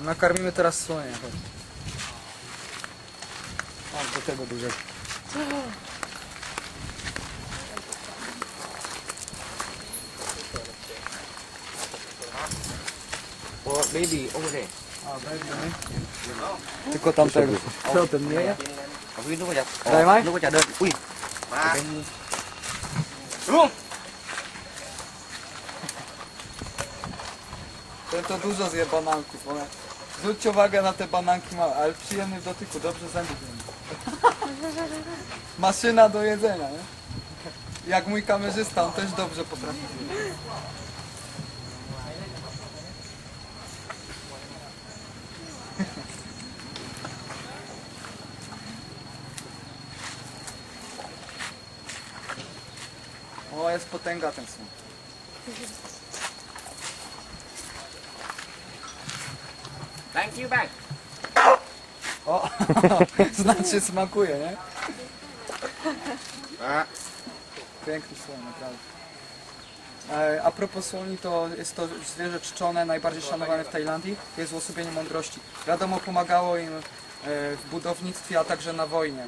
накорми тарасоня. Он до тебе біжить. Oh, baby, over there. Oh, baby, Ти ко там тебе. Що ти мені? А ви ну я. Дай май. Ну я дön. Уй. Ма. Рум. Tento dużo zje bananków, one Zwróćcie uwagę na te bananki małe, ale przyjemny w dotyku, dobrze mieli. Maszyna do jedzenia, nie? Jak mój kamerzysta, on też dobrze potrafi zjeść. O, jest potęga ten słon. Thank you, bang. O, znaczy smakuje, nie? A, Piękny słoń, naprawdę. E, A propos słoni, to jest to zwierzę czczone, najbardziej szanowane w Tajlandii. Jest uosobienie mądrości. Wiadomo, pomagało im e, w budownictwie, a także na wojnie.